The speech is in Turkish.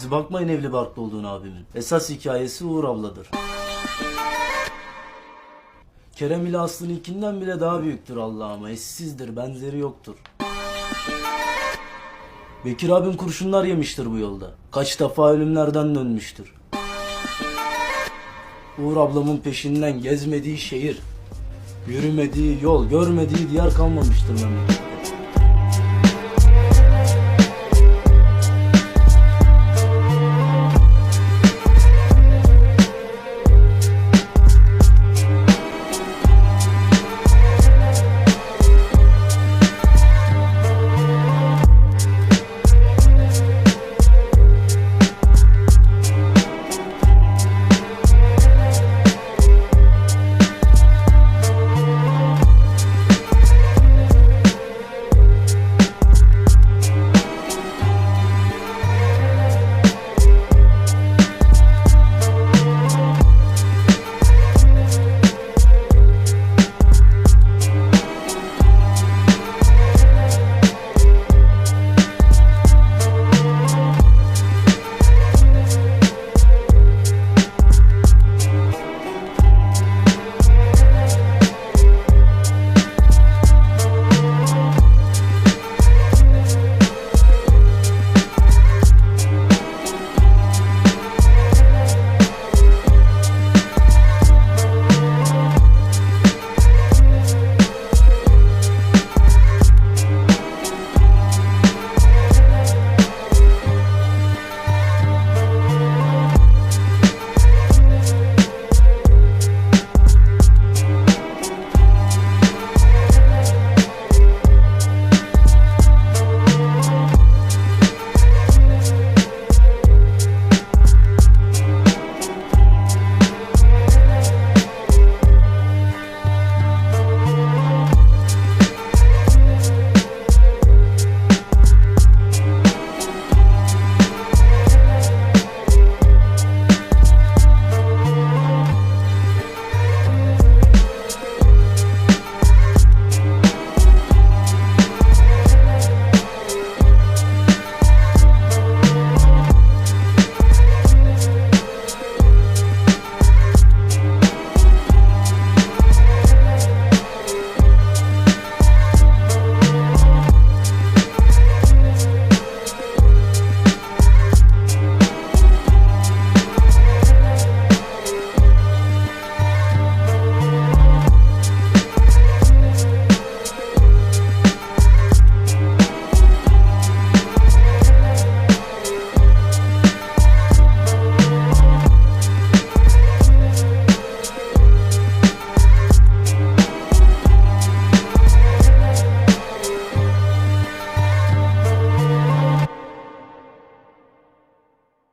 Siz bakmayın evli barklı olduğunu abimin. Esas hikayesi Uğur abladır. Kerem ile Aslı'nın ikinden bile daha büyüktür Allah'ıma. Eşsizdir, benzeri yoktur. Bekir abim kurşunlar yemiştir bu yolda. Kaç defa ölümlerden dönmüştür. Uğur ablamın peşinden gezmediği şehir, yürümediği yol, görmediği diyar kalmamıştır memlekette.